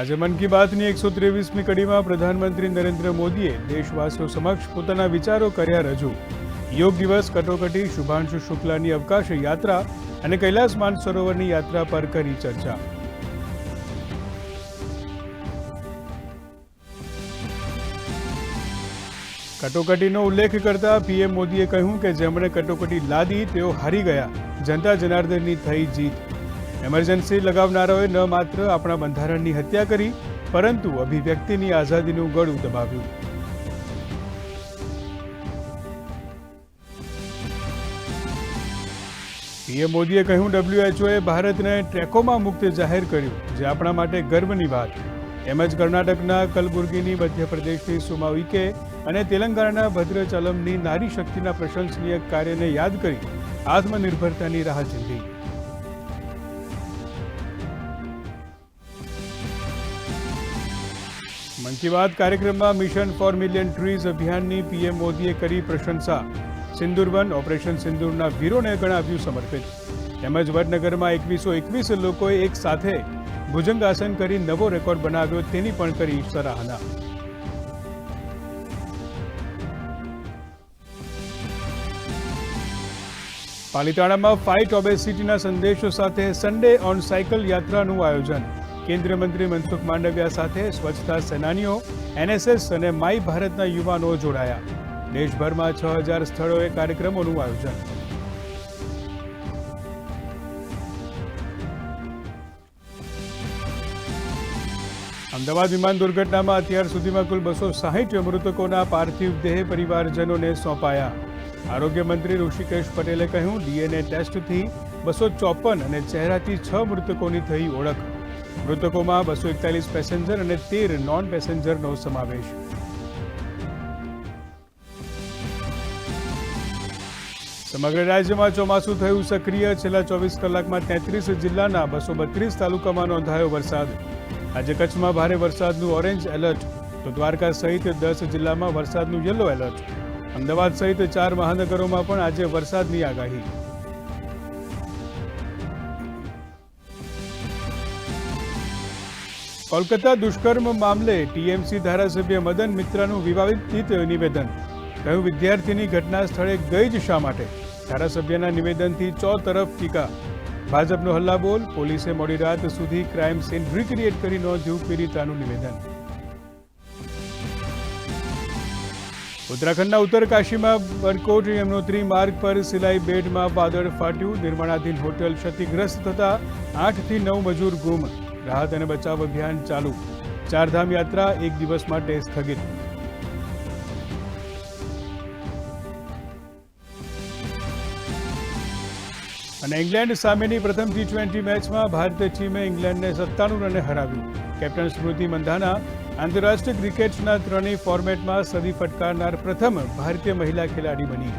આજે મન કી બાતની એકસો ત્રેવીસમી કડીમાં પ્રધાનમંત્રી નરેન્દ્ર મોદીએ દેશવાસીઓ સમક્ષ પોતાના વિચારો કર્યા રજૂ. યોગ દિવસ કટોકટી, શુભાંશુ શુક્લાની અવકાશ યાત્રા અને કૈલાસ માનસરોવરની યાત્રા પર કરી ચર્ચા. કટોકટીનો ઉલ્લેખ કરતા પીએમ મોદીએ કહ્યું કે જેમણે કટોકટી લાદી, તેઓ હારી ગયા. જનતા જનાર્દનની થઈ જીત. એમરજન્સી લગાવનારાઓએ ન માત્ર આપણા બંધારણની હત્યા કરી, પરંતુ અભિવ્યક્તિની આઝાદીનું ગળું દબાવ્યું. પીએમ મોદીએ કહ્યું ડબ્લ્યુએચઓએ ભારતને ટ્રેકોમાં મુક્ત જાહેર કર્યું, જે આપણા માટે ગર્વની વાત. એમ જ કર્ણાટકના કલબુર્ગીની મધ્યપ્રદેશની સુમા ઉઇકે અને તેલંગાણાના ભદ્રચલમની નારી શક્તિના પ્રશંસનીય કાર્યને યાદ કરી આત્મનિર્ભરતાની રાહ ચીંધી મન કી બાત કાર્યક્રમમાં મિશન ફોર મિલિયન ટ્રીઝ અભિયાનની પીએમ મોદીએ કરી પ્રશંસા. સિંદુરવન ઓપરેશન સિંદુરના વીરોને ગણાવ્યું સમર્પિત. તેમજ વડનગરમાં એકવીસો એકવીસ લોકોએ એક સાથે ભુજંગાસન કરી નવો રેકોર્ડ બનાવ્યો તેની પણ કરી સરાહના. પાલિતાણામાં ફાઇટ ઓબેસિટીના સંદેશો સાથે સન્ડે ઓન સાયકલ યાત્રાનું આયોજન. કેન્દ્રીય મંત્રી મનસુખ માંડવિયા સાથે સ્વચ્છતા સેનાનીઓ, એનએસએસ અને માય ભારતના યુવાનો જોડાયા. દેશભરમાં છ હજાર સ્થળોએ કાર્યક્રમોનું આયોજન. અમદાવાદ વિમાન દુર્ઘટનામાં અત્યાર સુધીમાં કુલ બસો સાહીઠ મૃતકોના પાર્થિવ દેહ પરિવારજનોને સોંપાયા. આરોગ્ય મંત્રી ઋષિકેશ પટેલે કહ્યું, ડીએનએ ટેસ્ટથી બસો ચોપન અને ચહેરાથી છ મૃતકોની થઈ ઓળખ. મૃતકોમાં બસો એકતાલીસ પેસેન્જર અને તેર નોન પેસેન્જરનો સમાવેશ. સમગ્ર રાજ્યમાં ચોમાસું થયું સક્રિય. છેલ્લા ચોવીસ કલાકમાં તેત્રીસ જિલ્લાના બસો બત્રીસ તાલુકામાં નોંધાયો વરસાદ. આજે કચ્છમાં ભારે વરસાદનું ઓરેન્જ એલર્ટ. તો દ્વારકા સહિત દસ જિલ્લામાં વરસાદનું યલો એલર્ટ. અમદાવાદ સહિત ચાર મહાનગરોમાં પણ આજે વરસાદની આગાહી. કોલકાતા દુષ્કર્મ મામલે ટીએમસી ધારાસભ્ય મદન મિત્રાનું વિવાદિત નિવેદન. કહ્યું, વિદ્યાર્થીની ઘટના સ્થળે ગઈ જ શા માટે? ધારાસભ્યના નિવેદનથી ચો તરફ ટીકા. ભાજપનો હલ્લાબોલ, પોલીસે મોડી રાત સુધી ક્રાઇમ સીન રિક્રિએટ કરી નોંધ્યું પીડિતાનું નિવેદન. ઉત્તરાખંડના ઉત્તરકાશીમાં બરકોટ યમનોત્રી માર્ગ પર સિલાઈ બેડમાં વાદળ ફાટ્યું. નિર્માણાધીન હોટેલ ક્ષતિગ્રસ્ત થતા આઠથી નવ મજૂર ગુમ. રાહત અને બચાવ અભિયાન ચાલુ. ચારધામ યાત્રા એક દિવસ માટે સ્થગિત. અને ઇંગ્લેન્ડ સામેની પ્રથમ ટી ટ્વેન્ટી મેચમાં ભારતીય ટીમે ઇંગ્લેન્ડને સત્તાણું રને હરાવ્યું. કેપ્ટન સ્મૃતિ મંધાના આંતરરાષ્ટ્રીય ક્રિકેટના ત્રણેય ફોર્મેટમાં સદી ફટકારનાર પ્રથમ ભારતીય મહિલા ખેલાડી બની.